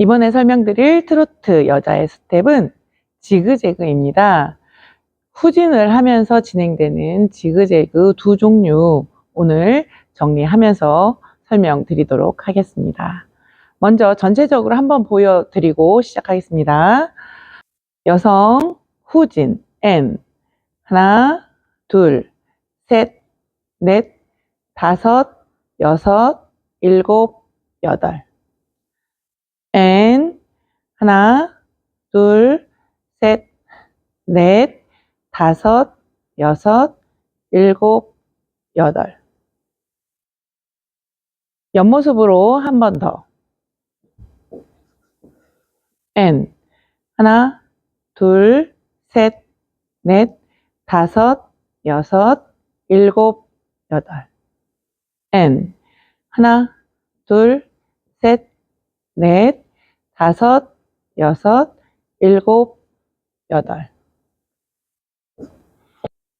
이번에 설명드릴 트로트 여자의 스텝은 지그재그입니다. 후진을 하면서 진행되는 지그재그 두 종류 오늘 정리하면서 설명드리도록 하겠습니다. 먼저 전체적으로 한번 보여드리고 시작하겠습니다. 여성 후진 N 하나 둘 셋 넷 다섯 여섯 일곱 여덟 N 하나 둘 셋 넷 다섯 여섯 일곱 여덟 옆모습으로 한 번 더. N 하나, 둘, 셋, 넷, 다섯, 여섯, 일곱, 여덟. N 하나, 둘, 셋, 넷, 다섯, 여섯, 일곱, 여덟.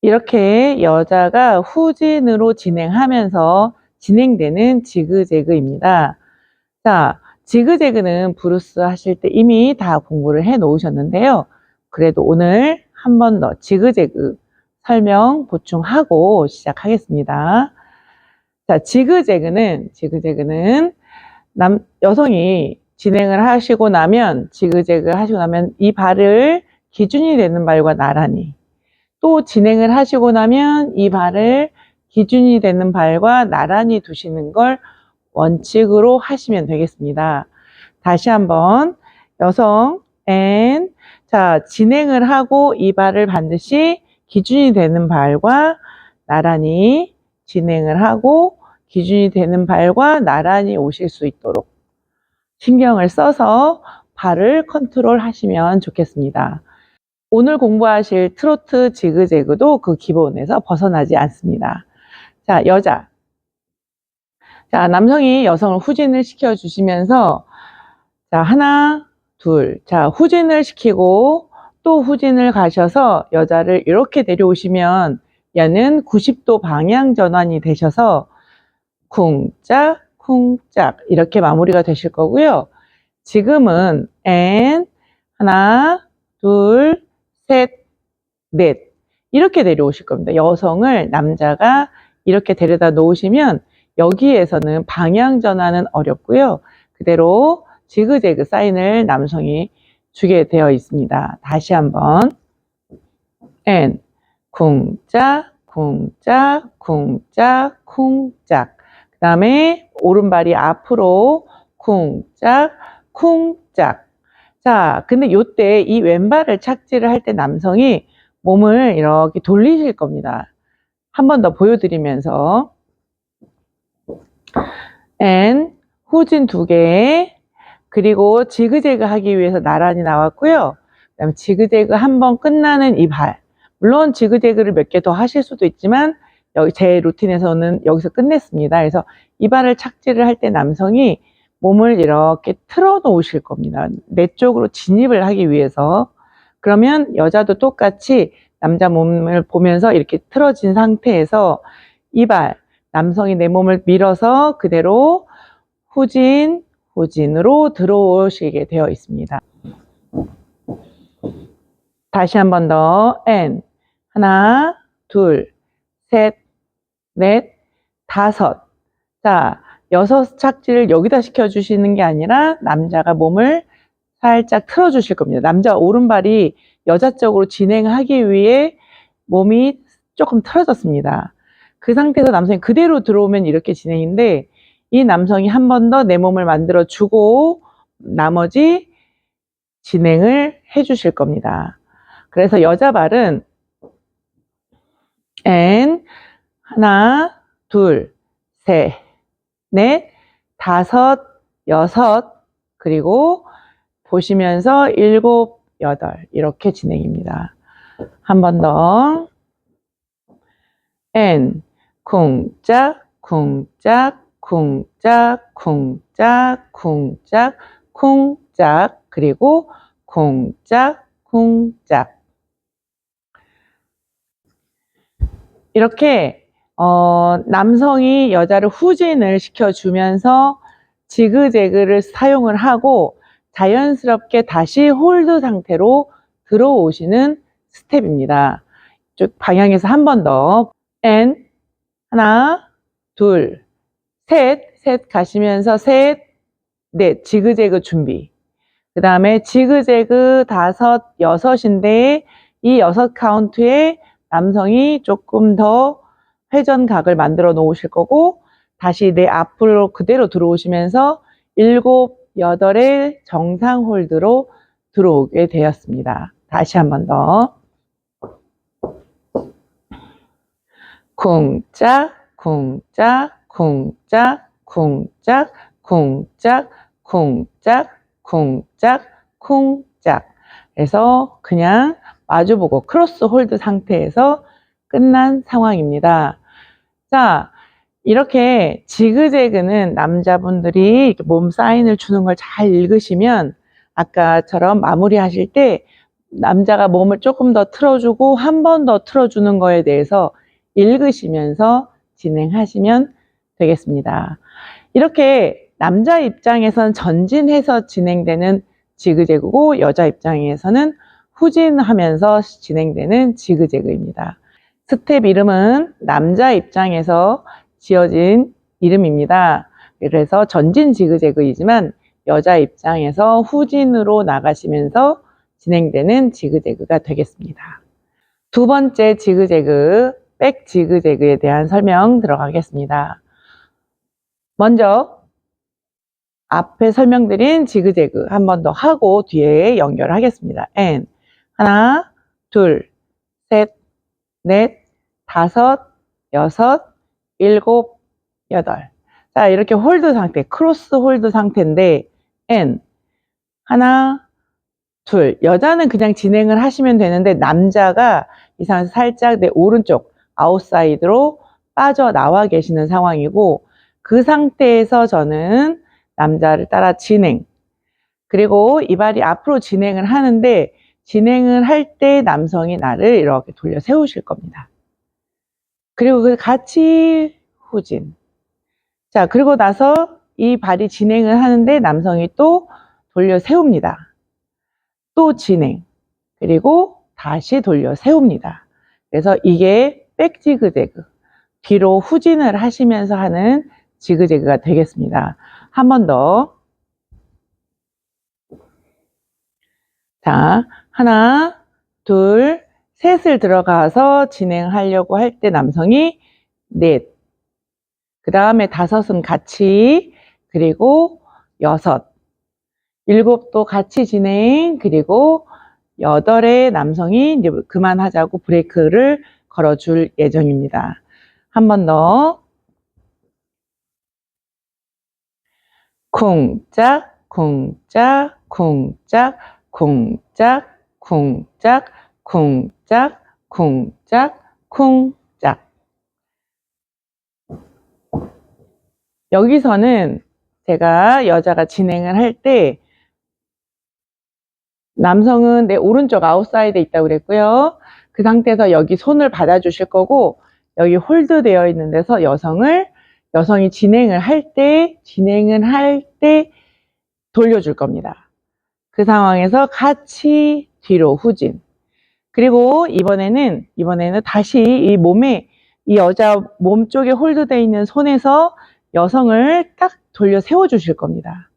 이렇게 여자가 후진으로 진행하면서 진행되는 지그재그입니다. 자, 지그재그는 브루스 하실 때 이미 다 공부를 해 놓으셨는데요. 그래도 오늘 한 번 더 지그재그 설명 보충하고 시작하겠습니다. 자, 지그재그는, 지그재그는 남, 여성이 진행을 하시고 나면, 지그재그 하시고 나면 이 발을 기준이 되는 발과 나란히 또 진행을 하시고 나면 이 발을 기준이 되는 발과 나란히 두시는 걸 원칙으로 하시면 되겠습니다. 다시 한번 여성 N 자 진행을 하고 이 발을 반드시 기준이 되는 발과 나란히 진행을 하고 기준이 되는 발과 나란히 오실 수 있도록 신경을 써서 발을 컨트롤 하시면 좋겠습니다. 오늘 공부하실 트로트 지그재그도 그 기본에서 벗어나지 않습니다. 자, 여자. 자, 남성이 여성을 후진을 시켜주시면서, 자, 하나, 둘. 자, 후진을 시키고 또 후진을 가셔서 여자를 이렇게 데려오시면 얘는 90도 방향 전환이 되셔서 쿵짝, 쿵짝 이렇게 마무리가 되실 거고요. 지금은 N, 하나, 둘, 셋, 넷. 이렇게 내려오실 겁니다. 여성을 남자가 이렇게 데려다 놓으시면 여기에서는 방향 전환은 어렵고요. 그대로 지그재그 사인을 남성이 주게 되어 있습니다. 다시 한번. N. 쿵짝, 쿵짝, 쿵짝, 쿵짝. 그 다음에 오른발이 앞으로 쿵짝, 쿵짝. 자, 근데 요때 이 왼발을 착지를 할 때 남성이 몸을 이렇게 돌리실 겁니다. 한 번 더 보여드리면서 N 후진 두 개, 그리고 지그재그 하기 위해서 나란히 나왔고요. 그 다음에 지그재그 한 번 끝나는 이 발. 물론 지그재그를 몇 개 더 하실 수도 있지만 여기 제 루틴에서는 여기서 끝냈습니다. 그래서 이 발을 착지를 할 때 남성이 몸을 이렇게 틀어 놓으실 겁니다. 내 쪽으로 진입을 하기 위해서. 그러면 여자도 똑같이 남자 몸을 보면서 이렇게 틀어진 상태에서 이 발, 남성이 내 몸을 밀어서 그대로 후진, 후진으로 들어오시게 되어 있습니다. 다시 한 번 더. N. 하나, 둘, 셋, 넷, 다섯. 자, 여섯 착지를 여기다 시켜주시는 게 아니라 남자가 몸을 살짝 틀어주실 겁니다. 남자 오른발이 여자 쪽으로 진행하기 위해 몸이 조금 틀어졌습니다. 그 상태에서 남성이 그대로 들어오면 이렇게 진행인데 이 남성이 한 번 더 내 몸을 만들어 주고 나머지 진행을 해 주실 겁니다. 그래서 여자 발은 N 하나, 둘, 셋, 넷, 다섯, 여섯, 그리고 보시면서 일곱, 여덟 이렇게 진행입니다. 한 번 더. N 쿵짝 쿵짝 쿵짝 쿵짝 쿵짝 쿵짝 그리고 쿵짝 쿵짝 이렇게 어, 남성이 여자를 후진을 시켜주면서 지그재그를 사용을 하고 자연스럽게 다시 홀드 상태로 들어오시는 스텝입니다. 이쪽 방향에서 한 번 더. N 하나, 둘, 셋, 셋 가시면서 셋, 넷, 지그재그 준비. 그 다음에 지그재그 다섯, 여섯인데 이 여섯 카운트에 남성이 조금 더 회전각을 만들어 놓으실 거고 다시 내 앞으로 그대로 들어오시면서 일곱, 여덟의 정상 홀드로 들어오게 되었습니다. 다시 한 번 더. 쿵짝, 쿵짝, 쿵짝, 쿵짝, 쿵짝, 쿵짝, 쿵짝, 쿵짝. 그래서 그냥 마주보고 크로스 홀드 상태에서 끝난 상황입니다. 자, 이렇게 지그재그는 남자분들이 몸 사인을 주는 걸 잘 읽으시면 아까처럼 마무리하실 때 남자가 몸을 조금 더 틀어주고 한 번 더 틀어주는 거에 대해서 읽으시면서 진행하시면 되겠습니다. 이렇게 남자 입장에서는 전진해서 진행되는 지그재그고 여자 입장에서는 후진하면서 진행되는 지그재그입니다. 스텝 이름은 남자 입장에서 지어진 이름입니다. 그래서 전진 지그재그이지만 여자 입장에서 후진으로 나가시면서 진행되는 지그재그가 되겠습니다. 두 번째 지그재그, 백 지그재그에 대한 설명 들어가겠습니다. 먼저 앞에 설명드린 지그재그 한 번 더 하고 뒤에 연결하겠습니다. N 하나, 둘, 셋, 넷, 다섯, 여섯, 일곱, 여덟. 자, 이렇게 홀드 상태, 크로스 홀드 상태인데, N. 하나, 둘. 여자는 그냥 진행을 하시면 되는데, 남자가 이 상황에서 살짝 내 오른쪽, 아웃사이드로 빠져나와 계시는 상황이고, 그 상태에서 저는 남자를 따라 진행. 그리고 이 발이 앞으로 진행을 하는데, 진행을 할 때 남성이 나를 이렇게 돌려 세우실 겁니다. 그리고 그 같이 후진. 자, 그리고 나서 이 발이 진행을 하는데 남성이 또 돌려 세웁니다. 또 진행. 그리고 다시 돌려 세웁니다. 그래서 이게 백지그재그. 뒤로 후진을 하시면서 하는 지그재그가 되겠습니다. 한 번 더. 자, 하나, 둘, 셋을 들어가서 진행하려고 할 때 남성이 넷. 그 다음에 다섯은 같이, 그리고 여섯. 일곱도 같이 진행, 그리고 여덟의 남성이 이제 그만하자고 브레이크를 걸어줄 예정입니다. 한 번 더. 쿵짝, 쿵짝, 쿵짝, 쿵짝, 쿵짝, 쿵짝, 쿵짝, 쿵짝. 여기서는 제가 여자가 진행을 할 때 남성은 내 오른쪽 아웃사이드에 있다고 그랬고요. 그 상태에서 여기 손을 받아주실 거고 여기 홀드 되어 있는 데서 여성을 여성이 진행을 할 때 진행을 할 때 돌려줄 겁니다. 그 상황에서 같이 뒤로 후진. 그리고 이번에는 이번에는 다시 이 몸에 이 여자 몸 쪽에 홀드되어 있는 손에서 여성을 딱 돌려 세워 주실 겁니다.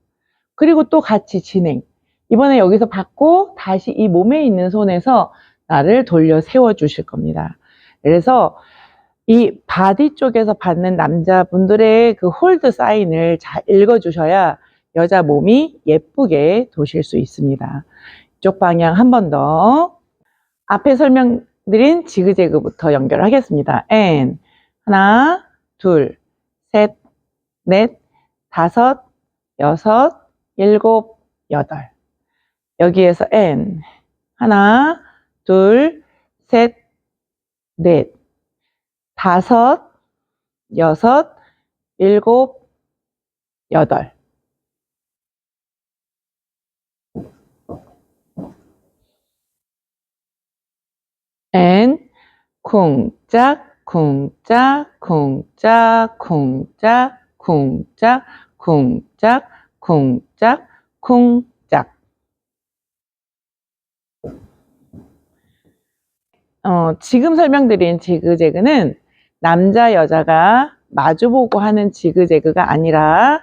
그리고 또 같이 진행. 이번에 여기서 받고 다시 이 몸에 있는 손에서 나를 돌려 세워 주실 겁니다. 그래서 이 바디 쪽에서 받는 남자분들의 그 홀드 사인을 잘 읽어 주셔야 여자 몸이 예쁘게 도실 수 있습니다. 이쪽 방향 한 번 더. 앞에 설명드린 지그재그부터 연결하겠습니다. N 하나, 둘, 셋, 넷, 다섯, 여섯, 일곱, 여덟. 여기에서 N. 하나, 둘, 셋, 넷, 다섯, 여섯, 일곱, 여덟. N 쿵짝 쿵짝 쿵짝 쿵짝 쿵짝 쿵짝 쿵짝 쿵짝 어, 지금 설명드린 지그재그는 남자 여자가 마주보고 하는 지그재그가 아니라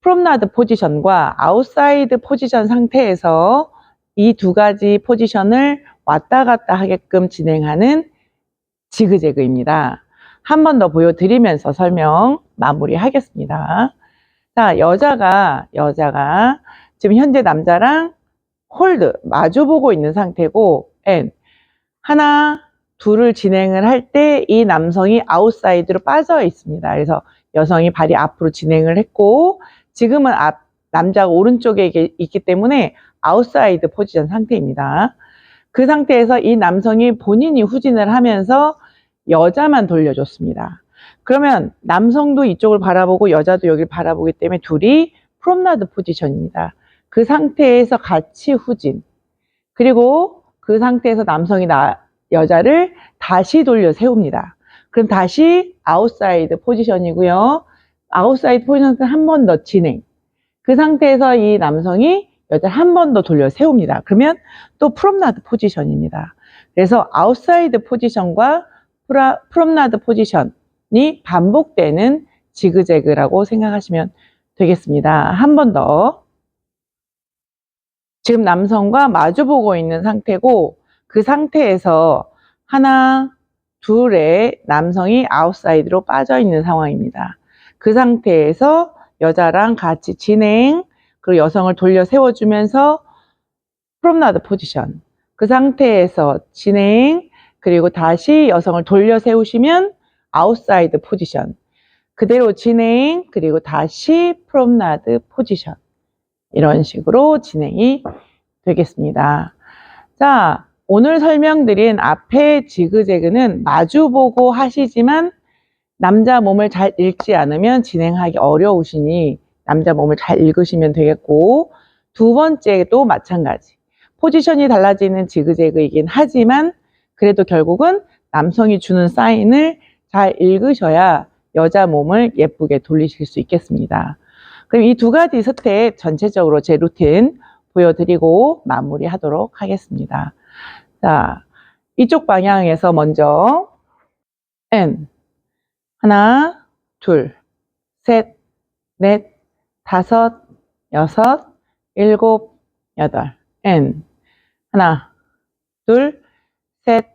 프롬나드 포지션과 아웃사이드 포지션 상태에서 이 두 가지 포지션을 왔다 갔다 하게끔 진행하는 지그재그입니다. 한 번 더 보여드리면서 설명 마무리하겠습니다. 자, 여자가, 여자가 지금 현재 남자랑 홀드, 마주보고 있는 상태고, N. 하나, 둘을 진행을 할 때 이 남성이 아웃사이드로 빠져 있습니다. 그래서 여성이 발이 앞으로 진행을 했고, 지금은 앞, 남자가 오른쪽에 있기 때문에 아웃사이드 포지션 상태입니다. 그 상태에서 이 남성이 본인이 후진을 하면서 여자만 돌려줬습니다. 그러면 남성도 이쪽을 바라보고 여자도 여기를 바라보기 때문에 둘이 프롬나드 포지션입니다. 그 상태에서 같이 후진. 그리고 그 상태에서 남성이 나, 여자를 다시 돌려 세웁니다. 그럼 다시 아웃사이드 포지션이고요. 아웃사이드 포지션은 한 번 더 진행. 그 상태에서 이 남성이 여자를 한 번 더 돌려 세웁니다. 그러면 또 프롬나드 포지션입니다. 그래서 아웃사이드 포지션과 프라, 프롬나드 포지션이 반복되는 지그재그라고 생각하시면 되겠습니다. 한 번 더. 지금 남성과 마주보고 있는 상태고 그 상태에서 하나, 둘의 남성이 아웃사이드로 빠져 있는 상황입니다. 그 상태에서 여자랑 같이 진행, 그리고 여성을 돌려 세워주면서 프롬나드 포지션. 그 상태에서 진행, 그리고 다시 여성을 돌려 세우시면 아웃사이드 포지션. 그대로 진행, 그리고 다시 프롬나드 포지션. 이런 식으로 진행이 되겠습니다. 자, 오늘 설명드린 앞에 지그재그는 마주보고 하시지만 남자 몸을 잘 읽지 않으면 진행하기 어려우시니 남자 몸을 잘 읽으시면 되겠고 두 번째도 마찬가지. 포지션이 달라지는 지그재그이긴 하지만 그래도 결국은 남성이 주는 사인을 잘 읽으셔야 여자 몸을 예쁘게 돌리실 수 있겠습니다. 그럼 이 두 가지 스텝 전체적으로 제 루틴 보여드리고 마무리하도록 하겠습니다. 자, 이쪽 방향에서 먼저 N 하나, 둘, 셋, 넷, 다섯, 여섯, 일곱, 여덟 N 하나, 둘, 셋,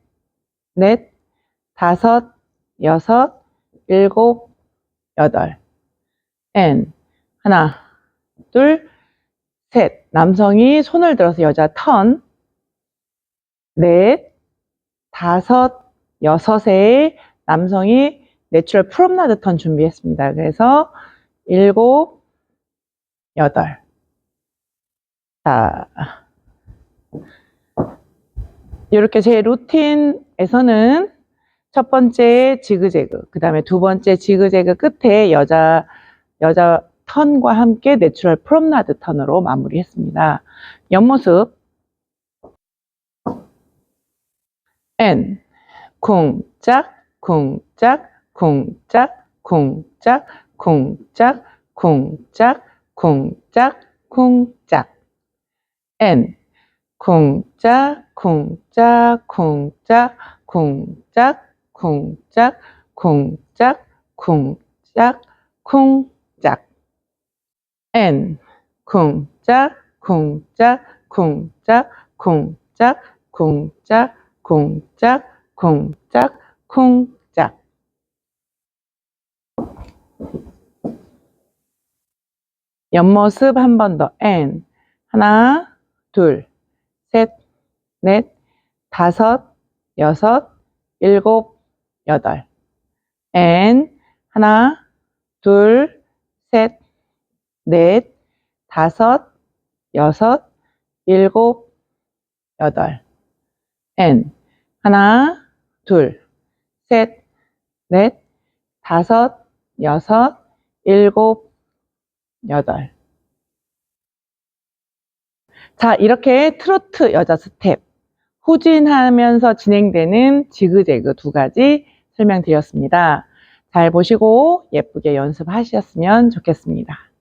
넷, 다섯, 여섯, 일곱, 여덟 N 하나, 둘, 셋. 남성이 손을 들어서 여자 턴. 넷, 다섯, 여섯에 남성이 내추럴 프롬나드 턴 준비했습니다. 그래서 일곱, 여덟. 자, 이렇게 제 루틴에서는 첫 번째 지그재그, 그 다음에 두 번째 지그재그 끝에 여자, 여자 턴과 함께 내추럴 프롬나드 턴으로 마무리했습니다. 옆모습 N 쿵짝 쿵짝 쿵짝 쿵짝 쿵짝 쿵짝 쿵짝 쿵짝 N 쿵짝 쿵짝 쿵짝 쿵짝 쿵짝 쿵짝 쿵짝 쿵짝 N 쿵짝 쿵짝 쿵짝 쿵짝 쿵짝 쿵짝 쿵짝 쿵짝 옆모습 한 번더 N 하나 둘 셋 넷 다섯 여섯 일곱 여덟 N 하나 둘 셋 넷, 다섯, 여섯, 일곱, 여덟. N. 하나, 둘, 셋, 넷, 다섯, 여섯, 일곱, 자, 이렇게 트로트 여자 스텝. 후진하면서 진행되는 지그재그 두 가지 설명드렸습니다. 잘 보시고 예쁘게 연습하셨으면 좋겠습니다.